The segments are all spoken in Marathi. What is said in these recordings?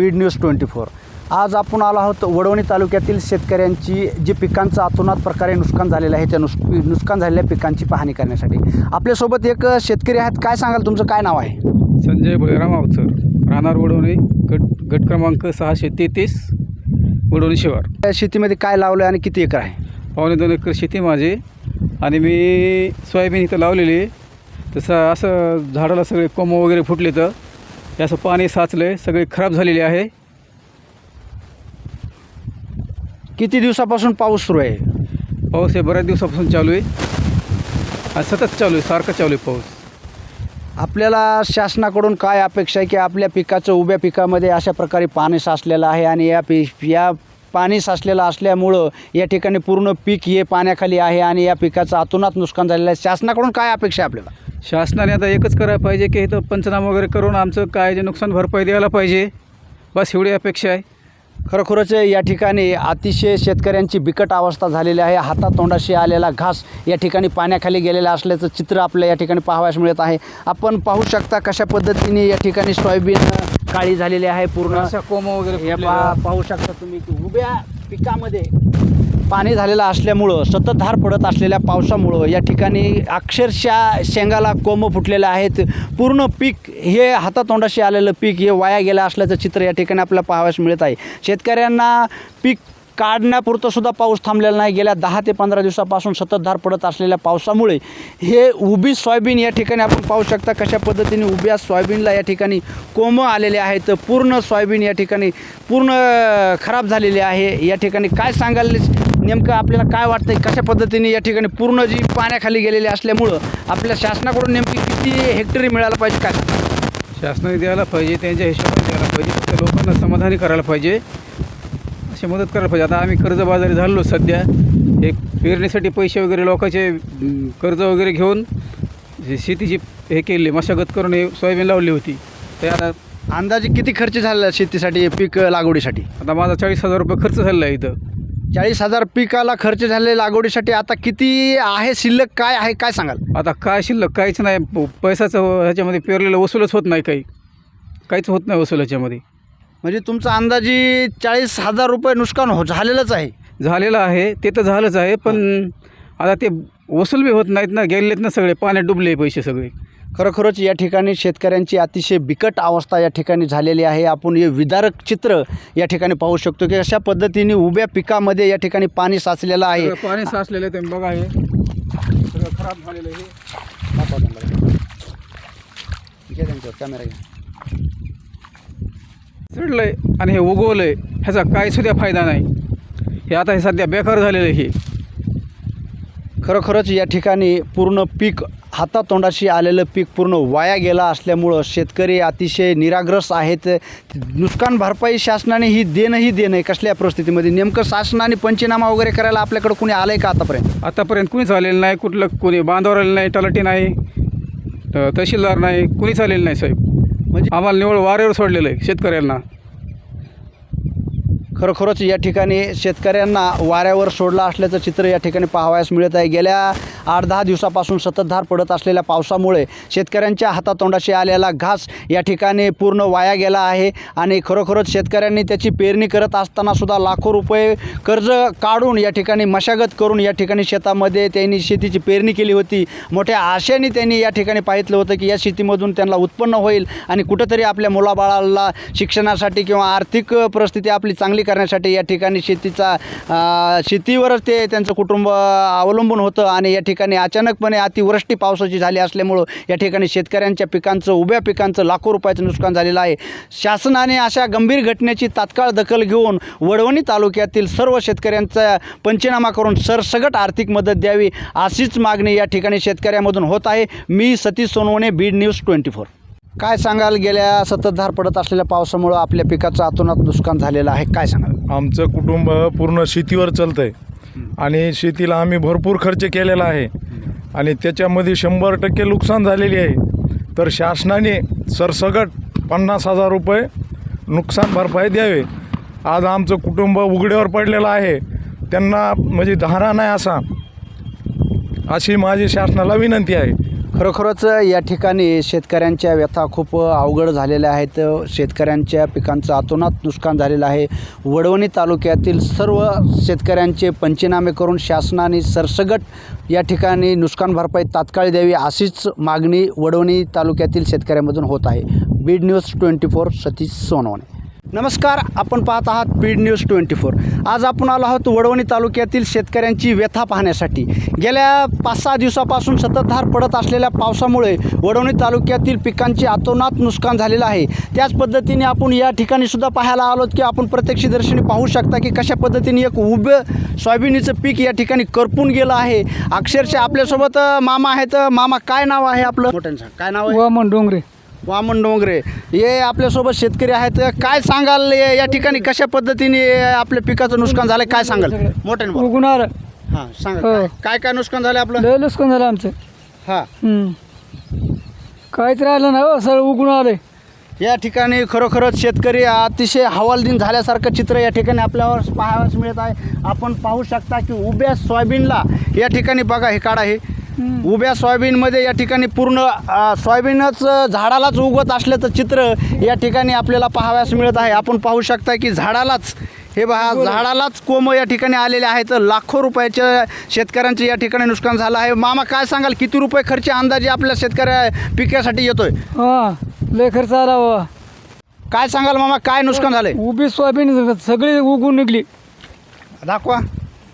Beed news twenty four. आज आपण आलो आहोत वडवणी तालुक्यातील शेतकऱ्यांची जी पिकांचं अतोनात प्रकारे नुकसान झालेलं आहे त्या नुस नुकसान झालेल्या पिकांची पाहणी करण्यासाठी. आपल्यासोबत एक शेतकरी आहेत. काय सांगाल तुमचं? काय नाव आहे? संजय बळीराम अवचर राहणार वडवणे गट गट क्रमांक सहाशे तेहतीस वडवणे शिवार. त्या शेतीमध्ये काय लावलं आणि किती एकर आहे? पावणे दोन एकर शेती माझी. आणि मी सोयाबीन इथं लावलेली. तसं असं झाडाला सगळे कोंब वगैरे फुटले तर हे असं पाणी साचलं आहे सगळी खराब झालेली आहे. किती दिवसापासून पाऊस सुरू आहे? पाऊस हे बऱ्याच दिवसापासून चालू आहे. आणि सतत चालू आहे सारखं चालू आहे पाऊस. आपल्याला शासनाकडून काय अपेक्षा आहे की आपल्या पिकाचं उभ्या पिकामध्ये अशा प्रकारे पाणी साचलेलं आहे आणि या पी या पाणी साचलेलं असल्यामुळं या ठिकाणी पूर्ण पीक हे पाण्याखाली आहे आणि या पिकाचं अतोनात नुकसान झालेलं आहे? शासनाकडून काय अपेक्षा आहे आपल्याला? शासनाने आता एकच करायला पाहिजे की इथं पंचनामा वगैरे करून आमचं काय जे नुकसान भरपाई द्यायला पाहिजे. बस एवढी अपेक्षा आहे. खरोखरच या ठिकाणी अतिशय शेतकऱ्यांची बिकट अवस्था झालेली आहे. हातातोंडाशी आलेला घास या ठिकाणी पाण्याखाली गेलेला असल्याचं चित्र आपल्या या ठिकाणी पाहावयास मिळत आहे. आपण पाहू शकता कशा पद्धतीने या ठिकाणी सोयाबीन काळी झालेली आहे पूर्ण. कोंब वगैरे हे पाहू शकता तुम्ही की उभ्या पिकामध्ये पाणी झालेलं असल्यामुळं सततधार पडत असलेल्या पावसामुळं या ठिकाणी अक्षरशः शेंगाला कोंब फुटलेले आहेत. पूर्ण पीक हे हातातोंडाशी आलेलं पीक हे वाया गेलं असल्याचं चित्र या ठिकाणी आपल्याला पाहावयास मिळत आहे. शेतकऱ्यांना पीक काढण्यापुरतं सुद्धा पाऊस थांबलेला नाही. गेल्या दहा ते पंधरा दिवसापासून सततधार पडत असलेल्या पावसामुळे हे उभी सोयाबीन या ठिकाणी आपण पाहू शकता कशा पद्धतीने उभ्या सोयाबीनला या ठिकाणी कोंब आलेले आहेत. पूर्ण सोयाबीन या ठिकाणी पूर्ण खराब झालेली आहे. या ठिकाणी काय सांगायला नेमकं आपल्याला काय वाटतंय कशा पद्धतीने या ठिकाणी पूर्ण जी पाण्याखाली गेलेली असल्यामुळं आपल्या शासनाकडून नेमकी किती हेक्टरी मिळायला पाहिजे काय? शासनाने द्यायला पाहिजे त्यांच्या हिशोबाने द्यायला पाहिजे त्या लोकांना समाधानी करायला पाहिजे अशी मदत करायला पाहिजे. आता आम्ही कर्जबाजारी झालो सध्या. एक पेरणीसाठी पैसे वगैरे लोकांचे कर्ज वगैरे घेऊन जे शेतीची हे केली मशागत करून हे सोयाबीन लावली होती. ते आता अंदाजे किती खर्च आहे शेतीसाठी पीक लागवडीसाठी? आता माझा चाळीस हजार रुपये खर्च झालेला आहे इथं. चाळीस हजार पिकाला खर्च झाले लागवडीसाठी आता किती आहे शिल्लक काय आहे काय सांगाल? आता काय शिल्लक काहीच नाही. प- पैसाचं ह्याच्यामध्ये पेरलेलं वसूलच होत नाही काही. काहीच होत नाही वसूल ह्याच्यामध्ये. म्हणजे तुमचं अंदाजी चाळीस हजार रुपये नुकसान हो झालेलंच आहे. झालेलं आहे ते तर झालंच आहे पण आता ते वसूल बी होत नाहीत ना गेलेत ना सगळे पाण्यात डुबले पैसे सगळे. खरोखरच या ठिकाणी शेतकऱ्यांची अतिशय बिकट अवस्था या ठिकाणी झालेली आहे. आपण हे विदारक चित्र या ठिकाणी पाहू शकतो की अशा पद्धतीने उभ्या पिकामध्ये या ठिकाणी पाणी साचलेलं आहे. पाणी साचलेलं आहे तुम्ही बघा हे. सगळं खराब झालेलं आहे कॅमेरा चढलंय आणि हे उगवलंय ह्याचा काही सुद्धा फायदा नाही. हे आता हे सध्या बेकार झालेलं आहे हे. खरोखरच या ठिकाणी पूर्ण पीक हातातोंडाशी आलेलं पीक पूर्ण वाया गेलं असल्यामुळं शेतकरी अतिशय निराग्रस्त आहेत. नुकसान भरपाई शासनाने ही देणंही देणं आहे कसल्या परिस्थितीमध्ये? नेमकं शासनाने पंचनामा वगैरे करायला आपल्याकडं कुणी आलं आहे का आतापर्यंत? आतापर्यंत कुणीच आलेलं नाही. कुठलं कोणी बांधावर आलेलं नाही तलाठी नाही तहसीलदार नाही कुणीच आलेलं नाही साहेब. म्हणजे आम्हाला निवड वाऱ्यावर सोडलेलं आहे शेतकऱ्यांना. खरोखरच या ठिकाणी शेतकऱ्यांना वाऱ्यावर सोडला असल्याचं चित्र या ठिकाणी पाहावयास मिळत आहे. गेल्या आठ दहा दिवसापासून सततधार पडत असलेल्या पावसामुळे शेतकऱ्यांच्या हातातोंडाशी आलेला घास या ठिकाणी पूर्ण वाया गेला आहे आणि खरोखरच शेतकऱ्यांनी त्याची पेरणी करत असतानासुद्धा लाखो रुपये कर्ज काढून या ठिकाणी मशागत करून या ठिकाणी शेतामध्ये त्यांनी शेतीची पेरणी केली होती. मोठ्या आशेने त्यांनी या ठिकाणी पाहितलं होतं की या शेतीमधून त्यांना उत्पन्न होईल आणि कुठंतरी आपल्या मुलाबाळाला शिक्षणासाठी किंवा आर्थिक परिस्थिती आपली चांगली करण्यासाठी या ठिकाणी शेतीचा शेतीवरच ते त्यांचं कुटुंब अवलंबून होतं आणि या ठिकाणी अचानकपणे अतिवृष्टी पावसाची झाली असल्यामुळं या ठिकाणी शेतकऱ्यांच्या पिकांचं उभ्या पिकांचं लाखो रुपयाचं नुकसान झालेलं आहे. शासनाने अशा गंभीर घटनेची तात्काळ दखल घेऊन वडवणी तालुक्यातील सर्व शेतकऱ्यांचा पंचनामा करून सरसगट आर्थिक मदत द्यावी अशीच मागणी या ठिकाणी शेतकऱ्यामधून होत आहे. मी Satish Sonawane Beed news twenty four. काय सांगाल? गेल्या सततधार पडत असलेल्या पावसामुळं आपल्या पिकाचं अतोनात नुकसान झालेलं आहे. काय सांगाल? आमचं कुटुंब पूर्ण शेतीवर चालतं आहे आणि शेतीला आम्ही भरपूर खर्च केलेला आहे. आणि त्याच्यामध्ये शंभर टक्के नुकसान झालेली आहे. तर शासनाने सरसगट पन्नास हजार रुपये नुकसान भरपाई द्यावे. आज आमचं कुटुंब उघड्यावर पडलेलं आहे. त्यांना म्हणजे धारा नाही असा. अशी माझी शासनाला विनंती आहे. खरोखरच या ठिकाणी शेतकऱ्यांच्या व्यथा खूप अवघड झालेल्या आहेत. शेतकऱ्यांच्या पिकांचं अतोनात नुकसान झालेलं आहे. वडवणी तालुक्यातील सर्व शेतकऱ्यांचे पंचनामे करून शासनाने सरसगट या ठिकाणी नुकसान भरपाई तात्काळ द्यावी अशीच मागणी वडवणी तालुक्यातील शेतकऱ्यांमधून होत आहे. Beed news twenty four Satish Sonawane. नमस्कार आपण पाहत आहात बीड न्यूज ट्वेंटी फोर. आज आपण आलो आहोत वडवणी तालुक्यातील शेतकऱ्यांची व्यथा पाहण्यासाठी. गेल्या पाच सहा दिवसापासून सततधार पडत असलेल्या पावसामुळे वडवणी तालुक्यातील पिकांचे अतोनात नुकसान झालेलं आहे. त्याच पद्धतीने आपण या ठिकाणी सुद्धा पाहायला आलोत की आपण प्रत्यक्षदर्शनी पाहू शकता की कशा पद्धतीने एक उभं सोयाबीनीचं पीक या ठिकाणी करपून गेलं आहे. अक्षरशः आपल्यासोबत मामा आहेत. मामा काय नाव आहे आपलं. काय नाव आहे? वामन डोंगरे. वामन डोंगरे. हे आपल्यासोबत शेतकरी आहेत. काय सांगाल हे या ठिकाणी? कशा पद्धतीने आपल्या पिकाचं नुकसान झालं काय सांगाल? मोठ्याने बोला. आलं हां सांगा. हो. काय- काय काय नुकसान झालं आपलं? लय नुकसान झालं आमचं. हां. हम्म. काहीच राहिलं ना हो सगळं उगून आलंय. या ठिकाणी खरोखरच शेतकरी अतिशय हवालदिन झाल्यासारखं चित्र या ठिकाणी आपल्यावर पाहावयास मिळत आहे. आपण पाहू शकता की उभ्या सोयाबीनला या ठिकाणी बघा हे काढा हे. उभ्या सोयाबीनमध्ये या ठिकाणी पूर्ण सोयाबीनच झाडालाच उगवत असल्याचं चित्र या ठिकाणी आपल्याला पाहावयास मिळत आहे. आपण पाहू शकता की झाडालाच हे पहा झाडालाच कोंब या ठिकाणी आलेले आहेत. लाखो रुपयाच्या शेतकऱ्यांचे या ठिकाणी नुकसान झालं आहे. मामा काय सांगाल? किती रुपये खर्च अंदाजे आपल्या शेतकऱ्या पिकासाठी येतोय? लय खर्च आला काय सांगाल मामा? काय नुकसान झालंय? उभी सोयाबीन सगळी उगून निघली. दाखवा.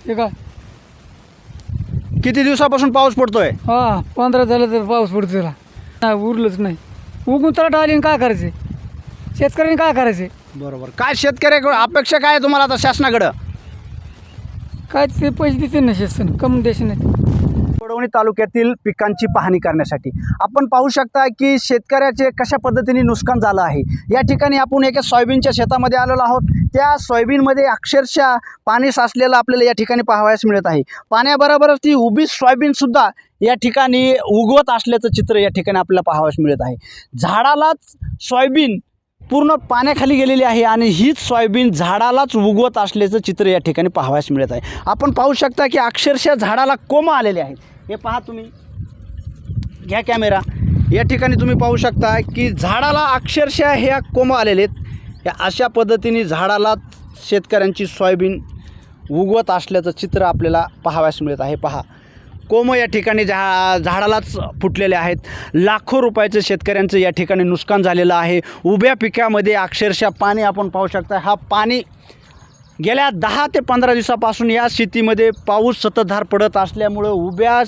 हे का? किती दिवसापासून पाऊस पडतोय? हा पंधरा झालं तर पाऊस पडतो त्याला नाही उरलंच नाही. उगून तराट आली आणि काय करायचे? शेतकऱ्यांनी काय करायचे? बरोबर. काय शेतकऱ्याकडे अपेक्षा काय आहे तुम्हाला आता शासनाकडं? काय ते पैसे देते ना शासन? कमी देश नाही वडवणी तालुक्यातील पिकांची पाहणी करण्यासाठी. आपण पाहू शकता की शेतकऱ्याचे कशा पद्धतीने नुकसान झालं आहे? या ठिकाणी आपण एका सोयाबीनच्या शेतामध्ये आलेलो आहोत. त्या सोयाबीनमध्ये अक्षरशः पाणी साचलेलं आपल्याला या ठिकाणी पाहावयास मिळत आहे. पाण्याबरोबरच ती उभी सोयाबीनसुद्धा या ठिकाणी उगवत असल्याचं चित्र या ठिकाणी आपल्याला पाहावयास मिळत आहे. झाडालाच सोयाबीन पूर्ण पाण्याखाली गेलेली आहे आणि हीच सोयाबीन झाडालाच उगवत असल्याचं चित्र या ठिकाणी पाहावयास मिळत आहे. आपण पाहू शकता की अक्षरशः झाडाला कोंब आलेले आहेत. हे पहा तुम्ही. घ्या कॅमेरा. या ठिकाणी तुम्ही पाहू शकता की झाडाला अक्षरशः ह्या कोंब आलेले आहेत. या अशा पद्धतीने झाडाला शेतकऱ्यांची सोयाबीन उगवत असल्याचं चित्र आपल्याला पाहावयास मिळत आहे. पहा. कोंब या ठिकाणी झा झाडालाच फुटलेले आहेत. लाखो रुपयाचं शेतकऱ्यांचं या ठिकाणी नुकसान झालेलं आहे. उभ्या पिकामध्ये अक्षरशः पाणी आपण पाहू शकता. हा पाणी गेल्या दहा ते पंधरा दिवसापासून या शेतीमध्ये पाऊस सततधार पडत असल्यामुळं उभ्या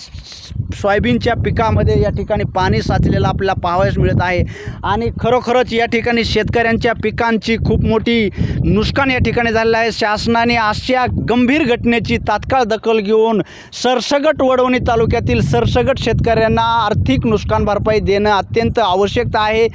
सोयाबीनच्या पिकामध्ये या ठिकाणी पाणी साचलेलं आपल्याला पाहावयास मिळत आहे. आणि खरोखरच या ठिकाणी शेतकऱ्यांच्या पिकांची खूप मोठी नुकसान या ठिकाणी झालेलं आहे. शासनाने अशा गंभीर घटनेची तात्काळ दखल घेऊन सरसगट वडवणी तालुक्यातील सरसगट शेतकऱ्यांना आर्थिक नुकसान भरपाई देणं अत्यंत आवश्यकता आहे.